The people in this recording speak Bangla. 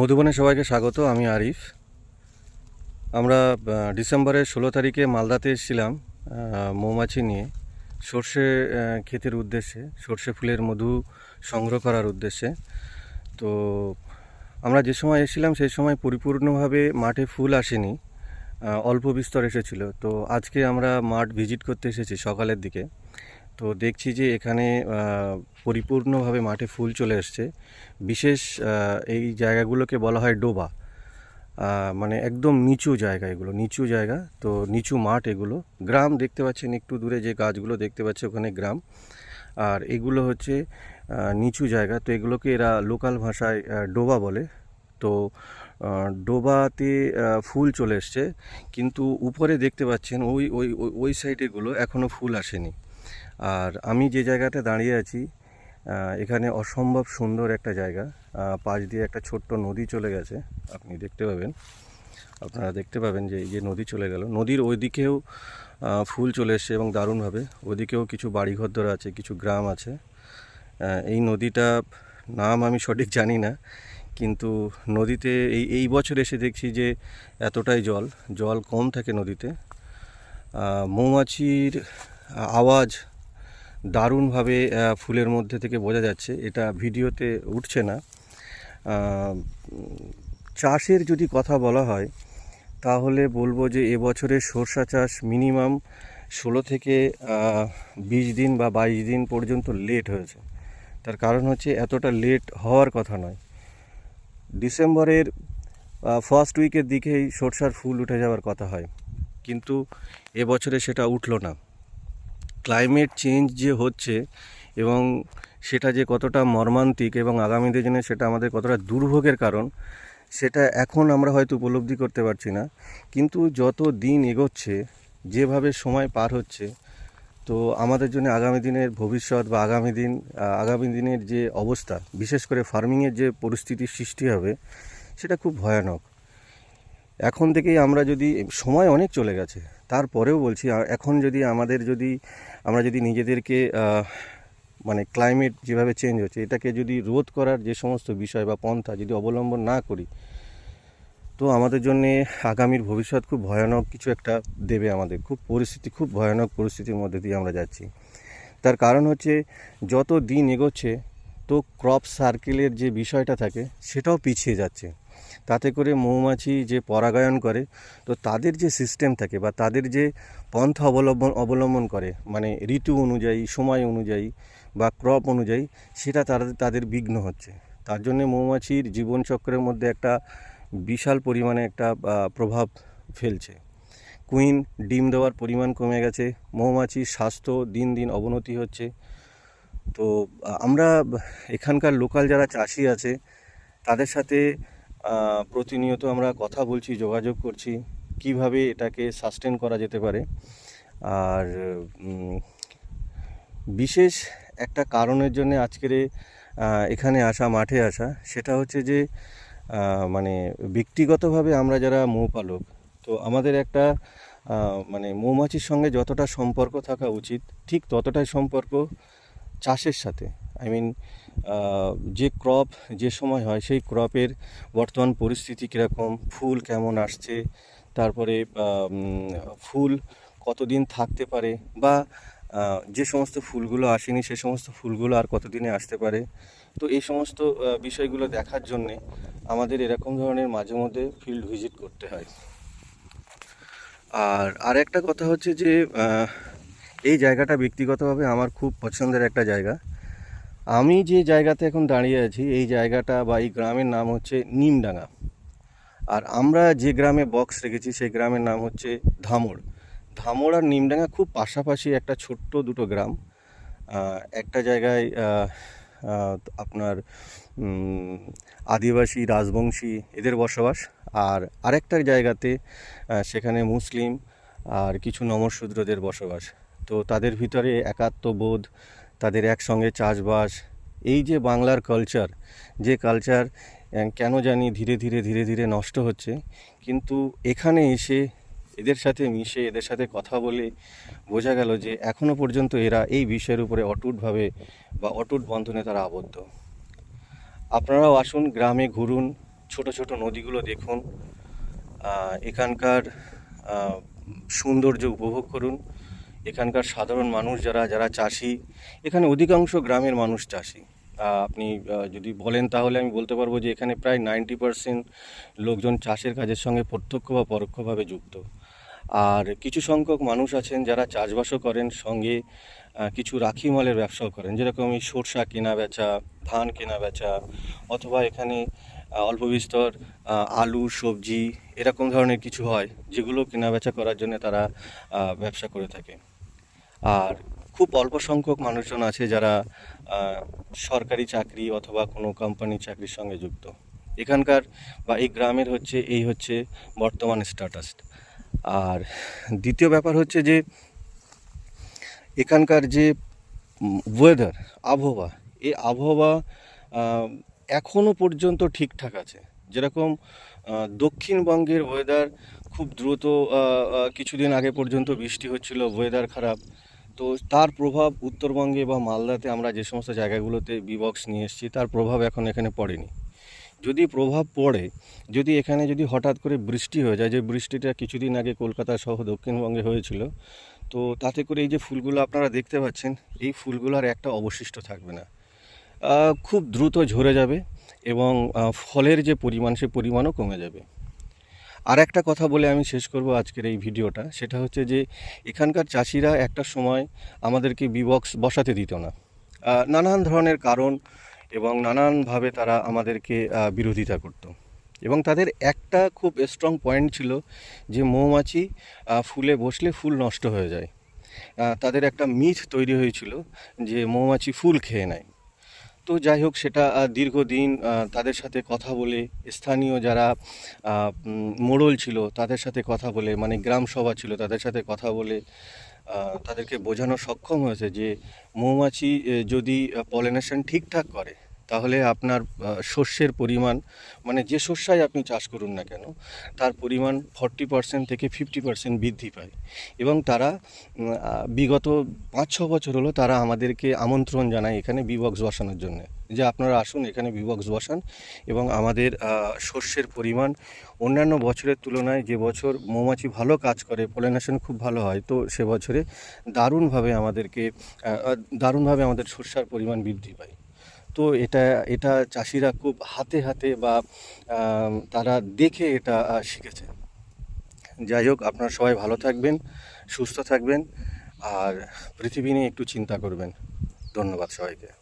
মধুবনে সবাইকে স্বাগত, আমি আরিফ। আমরা ডিসেম্বরের ষোলো তারিখে মালদাতে এসেছিলাম মৌমাছি নিয়ে। সর্ষে ক্ষেতের উদ্দেশ্যে, সর্ষে ফুলের মধু সংগ্রহ করার উদ্দেশ্যে। তো আমরা যে সময় এসেছিলাম, সেই সময় পরিপূর্ণভাবে মাঠে ফুল আসেনি অল্প বিস্তর এসেছিল। তো আজকে আমরা মাঠ ভিজিট করতে এসেছি সকালের দিকে। তো দেখছি যে এখানে পরিপূর্ণভাবে মাঠে ফুল চলে এসছে। বিশেষ এই জায়গাগুলোকে বলা হয় ডোবা। মানে একদম নিচু জায়গা এগুলো, নিচু জায়গা। তো নিচু মাঠ এগুলো। গ্রাম দেখতে পাচ্ছেন একটু দূরে যে গাছগুলো দেখতে পাচ্ছি ওখানে গ্রাম। আর এগুলো হচ্ছে নিচু জায়গা। তো এগুলোকে এরা লোকাল ভাষায় ডোবা বলে। তো ডোবাতে ফুল চলে এসছে। কিন্তু উপরে দেখতে পাচ্ছেন ওই ওই, ওই- সাইডেগুলো এখনও ফুল আসেনি। আর আমি যে জায়গাতে দাঁড়িয়ে আছি এখানে অসম্ভব সুন্দর একটা জায়গা। পাশ দিয়ে একটা ছোট্ট নদী চলে গেছে, আপনি দেখতে পাবেন। আপনারা দেখতে পাবেন যে এই যে নদী চলে গেল। নদীর ওইদিকেও ফুল চলে এসছে এবং দারুণভাবে। ওদিকেও কিছু বাড়িঘর ধরে আছে, কিছু গ্রাম আছে। এই নদীটা নাম আমি সঠিক জানি না, কিন্তু নদীতে এই এই বছর এসে দেখছি যে এতটাই জল। জল কম থাকে নদীতে। মৌমাছির আওয়াজ দারুণভাবে ফুলের মধ্যে থেকে বোঝা যাচ্ছে। এটা ভিডিওতে উঠছে না। চাষের যদি কথা বলা হয়, তাহলে বলব যে এবছরে সরষা চাষ মিনিমাম ষোলো থেকে বিশ দিন বা বাইশ দিন পর্যন্ত লেট হয়েছে। তার কারণ হচ্ছে এতটা লেট হওয়ার কথা নয়। ডিসেম্বরের ফার্স্ট উইকের দিকেই সরষার ফুল উঠে যাওয়ার কথা হয়। কিন্তু এবছরে সেটা উঠল না। ক্লাইমেট চেঞ্জ যে হচ্ছে এবং সেটা যে কতটা মর্মান্তিক এবং আগামী দিনে সেটা আমাদের কতটা দুর্ভোগের কারণ, সেটা এখন আমরা হয়তো উপলব্ধি করতে পারছি না। কিন্তু যত দিন এগোচ্ছে, যেভাবে সময় পার হচ্ছে, তো আমাদের জন্য আগামী দিনের ভবিষ্যৎ বা আগামী দিন, আগামী দিনের যে অবস্থা, বিশেষ করে ফার্মিংয়ের যে পরিস্থিতির সৃষ্টি হবে, সেটা খুব ভয়ানক। এখন থেকেই আমরা যদি, সময় অনেক চলে গেছে, তারপরেও বলছি এখন যদি আমাদের যদি, আমরা যদি নিজেদেরকে মানে ক্লাইমেট যেভাবে চেঞ্জ হচ্ছে, এটাকে যদি রোধ করার যে সমস্ত বিষয় বা পন্থা যদি অবলম্বন না করি, তো আমাদের জন্য আগামীর ভবিষ্যৎ খুব ভয়ানক কিছু একটা দেবে আমাদের, খুব পরিস্থিতি, খুব ভয়ানক পরিস্থিতির মধ্যে দিয়ে আমরা যাচ্ছি। তার কারণ হচ্ছে, যত দিন এগোচ্ছে, তো ক্রপ সার্কেলের যে বিষয়টা থাকে, সেটাও পিছিয়ে যাচ্ছে। তাতে করে মৌমাছি যে পরাগায়ন করে, তো তাদের যে সিস্টেম থাকে বা তাদের যে পন্থা অবলম্বন অবলম্বন করে মানে ঋতু অনুযায়ী, সময় অনুযায়ী বা ক্রপ অনুযায়ী, সেটা তাদের তাদের বিঘ্ন হচ্ছে। তার জন্যে মৌমাছির জীবনচক্রের মধ্যে একটা বিশাল পরিমাণে একটা প্রভাব ফেলছে। কুইন ডিম দেওয়ার পরিমাণ কমে গেছে, মৌমাছির স্বাস্থ্য দিন দিন অবনতি হচ্ছে। তো আমরা এখানকার লোকাল যারা চাষি আছে, তাদের সাথে প্রতিনিয়ত আমরা কথা বলছি, যোগাযোগ করছি, কীভাবে এটাকে সাস্টেন করা যেতে পারে। আর বিশেষ একটা কারণের জন্য আজকের এখানে আসা, মাঠে আসা, সেটা হচ্ছে যে মানে ব্যক্তিগতভাবে আমরা যারা মৌপালক, তো আমাদের একটা মানে মৌমাছির সঙ্গে যতটা সম্পর্ক থাকা উচিত, ঠিক ততটাই সম্পর্ক চাষের সাথে। আই মিন যে ক্রপ যে সময় হয়, সেই ক্রপের বর্তমান পরিস্থিতি কীরকম, ফুল কেমন আসছে, তারপরে ফুল কতদিন থাকতে পারে, বা যে সমস্ত ফুলগুলো আসেনি, সে সমস্ত ফুলগুলো আর কতদিনে আসতে পারে। তো এই সমস্ত বিষয়গুলো দেখার জন্যে আমাদের এরকম ধরনের মাঝে মধ্যে ফিল্ড ভিজিট করতে হয়। আর আর একটা কথা হচ্ছে যে এই জায়গাটা ব্যক্তিগতভাবে আমার খুব পছন্দের একটা জায়গা। আমি যে জায়গাতে এখন দাঁড়িয়ে আছি, এই জায়গাটা বা এই গ্রামের নাম হচ্ছে নিমডাঙ্গা। আর আমরা যে গ্রামে বক্স রেখেছি, সেই গ্রামের নাম হচ্ছে ধামড় ধামড় আর নিমডাঙ্গা খুব পাশাপাশি একটা ছোট্ট দুটো গ্রাম। একটা জায়গায় আপনার আদিবাসী, রাজবংশী এদের বসবাস। আর আরেকটা জায়গাতে সেখানে মুসলিম আর কিছু নমশূদ্রদের বসবাস। তো তাদের ভিতরে একাত্মবোধ তাদের একসঙ্গে চাষবাস। এই যে বাংলার কালচার যে কালচার কেন জানি ধীরে ধীরে ধীরে ধীরে নষ্ট হচ্ছে। কিন্তু এখানে এসে এদের সাথে মিশে, এদের সাথে কথা বলে বোঝা গেল যে এখনও পর্যন্ত এরা এই বিষয়ের উপরে অটুটভাবে বা অটুট বন্ধনে তারা আবদ্ধ। আপনারাও আসুন, গ্রামে ঘুরুন, ছোট ছোট নদীগুলো দেখুন এখানকার সৌন্দর্য উপভোগ করুন। এখানকার সাধারণ মানুষ যারা যারা চাষি, এখানে অধিকাংশ গ্রামের মানুষ চাষি। আপনি যদি বলেন তাহলে আমি বলতে পারব যে এখানে প্রায় নাইনটি পার্সেন্ট লোকজন চাষের কাজের সঙ্গে প্রত্যক্ষ বা পরোক্ষভাবে যুক্ত। আর কিছু সংখ্যক মানুষ আছেন যারা চাষবাসও করেন, সঙ্গে কিছু রাখি মালের ব্যবসাও করেন। যেরকম এই সরষা কেনা বেচা, ধান কেনা বেচা, অথবা এখানে অল্প বিস্তর আলু, সবজি, এরকম ধরনের কিছু হয়, যেগুলো কেনা বেচা করার জন্য তারা ব্যবসা করে থাকে। আর খুব অল্প সংখ্যক মানুষজন আছে যারা সরকারি চাকরি অথবা কোনো কোম্পানির চাকরির সঙ্গে যুক্ত। এখানকার বা এই গ্রামের হচ্ছে এই হচ্ছে বর্তমান স্ট্যাটাস আর দ্বিতীয় ব্যাপার হচ্ছে যে এখানকার যে ওয়েদার আবহাওয়া এই আবহাওয়া আহ, এখনও পর্যন্ত ঠিকঠাক আছে। যেরকম দক্ষিণবঙ্গের ওয়েদার খুব দ্রুত কিছুদিন আগে পর্যন্ত বৃষ্টি হচ্ছিল ওয়েদার খারাপ। তো তার প্রভাব উত্তরবঙ্গে বা মালদাতে আমরা যে সমস্ত জায়গাগুলোতে বিবক্স নিয়ে এসেছি, তার প্রভাব এখন এখানে পড়েনি। যদি প্রভাব পড়ে, যদি এখানে যদি হঠাৎ করে বৃষ্টি হয়ে যায়, যে বৃষ্টিটা কিছুদিন আগে কলকাতা সহ দক্ষিণবঙ্গে হয়েছিল, তো তাতে করে এই যে ফুলগুলো আপনারা দেখতে পাচ্ছেন, এই ফুলগুলোর একটা অবশিষ্ট থাকবে না। খুব দ্রুত ঝরে যাবে এবং ফলের যে পরিমাণ, সে পরিমাণও কমে যাবে। আর একটা কথা বলে আমি শেষ করব আজকের এই ভিডিওটা। সেটা হচ্ছে যে, এখানকার চাষিরা একটা সময় আমাদেরকে বিবক্স বসাতে দিত না। নানান ধরনের কারণ এবং নানানভাবে তারা আমাদেরকে বিরোধিতা করত। এবং তাদের একটা খুব স্ট্রং পয়েন্ট ছিল যে, মৌমাছি ফুলে বসলে ফুল নষ্ট হয়ে যায়। তাদের একটা মিথ তৈরি হয়েছিল যে, মৌমাছি ফুল খেয়ে নেয়। তো যাই হোক সেটা দীর্ঘদিন তাদের সাথে কথা বলে, স্থানীয় যারা মোড়ল ছিল, তাদের সাথে কথা বলে মানে গ্রাম সভা ছিল, তাদের সাথে কথা বলে তাদেরকে বোঝানো সক্ষম হয়েছে যে, মৌমাছি যদি পলিনেশন ঠিকঠাক করে তাহলে আপনার শস্যের পরিমাণ মানে যে শস্যাই আপনি চাষ করুন না কেন, তার পরিমাণ ফর্টি পার্সেন্ট থেকে ফিফটি পার্সেন্ট বৃদ্ধি পায়। এবং তারা বিগত পাঁচ ছ বছর হলো তারা আমাদেরকে আমন্ত্রণ জানায় এখানে বিবক্স বসানোর জন্য। যে আপনারা আসুন, এখানে বিবক্স বসান এবং আমাদের শস্যের পরিমাণ অন্যান্য বছরের তুলনায় যে বছর মৌমাছি ভালো কাজ করে, পলিনেশন খুব ভালো হয়, তো সে বছরে দারুণভাবে আমাদেরকে দারুণভাবে আমাদের শস্যার পরিমাণ বৃদ্ধি পায়। তো এটা এটা চাষিরা খুব হাতে হাতে বা তারা দেখে এটা শিখেছে। যাই হোক, আপনারা সবাই ভালো থাকবেন, সুস্থ থাকবেন, আর পৃথিবী নিয়ে একটু চিন্তা করবেন। ধন্যবাদ সবাইকে।